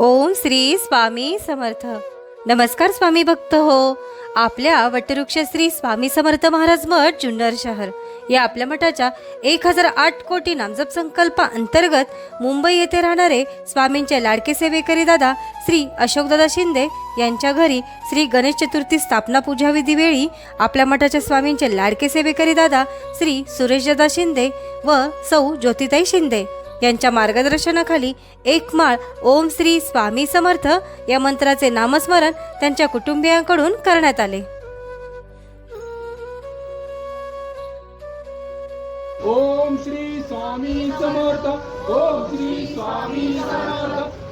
ओम श्री स्वामी समर्थ. नमस्कार स्वामी भक्त हो. आपल्या वटवृक्ष श्री स्वामी समर्थ महाराज मठ जुन्नर शहर. या आपल्या मठाच्या एक हजार आठ कोटी नामजप संकल्पा अंतर्गत मुंबई येथे राहणारे स्वामींचे लाडके सेवेकरी दादा श्री अशोकदादा शिंदे यांच्या घरी श्री गणेश चतुर्थी स्थापना पूजाविधीवेळी आपल्या मठाच्या स्वामींचे लाडके सेवेकरी दादा श्री सुरेशदादा शिंदे व सौ ज्योतिताई शिंदे यांच्या मार्गदर्शनाखाली एक माळ ओम श्री स्वामी समर्थ या मंत्राचे नामस्मरण त्यांच्या कुटुंबियांकडून करण्यात आले. ओम श्री स्वामी समर्थ ओम श्री स्वामी समर्थ.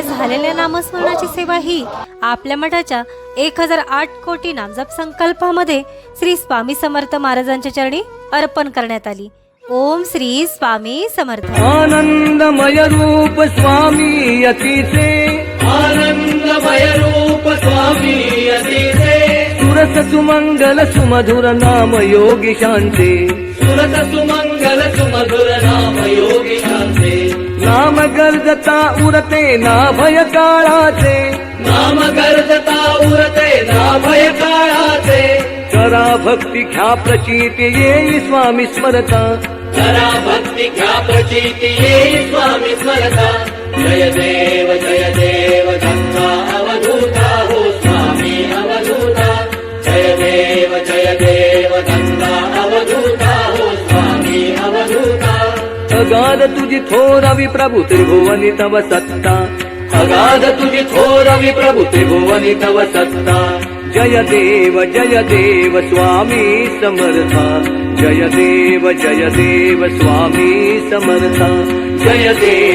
या झालेल्या नामस्मरणाची सेवा ही आपल्या मठाच्या एक हजार आठ कोटी नामजप संकल्पामध्ये श्री स्वामी समर्थ महाराजांच्या चरणी अर्पण करण्यात आली. ओम श्री स्वामी समर्थ. आनंदमय रूप स्वामी अतिसे आनंदमय रूप स्वामी अतिथे. सुरस सुमंगल सुमधुर नाम योगी शांते. सुरत सुमंगल सुमधुर गर्जता उरते ना भय काळाचे नाम गर्जता उरते ना भय काळाचे करा भक्ती घ्या प्रचिती येई स्वामी स्मरता. जरा भक्ती घ्या प्रचिती येई स्वामी स्मरता. जय देव जय देव. अगाध तुझी थोरावी प्रभू त्रिभुवनी तव सत्ता. अगाध तुझी थोरावी प्रभू त्रिभुवनी तव सत्ता. जय देव जय देव स्वामी समर्था. जय देव जय देव स्वामी समर्था. जय देव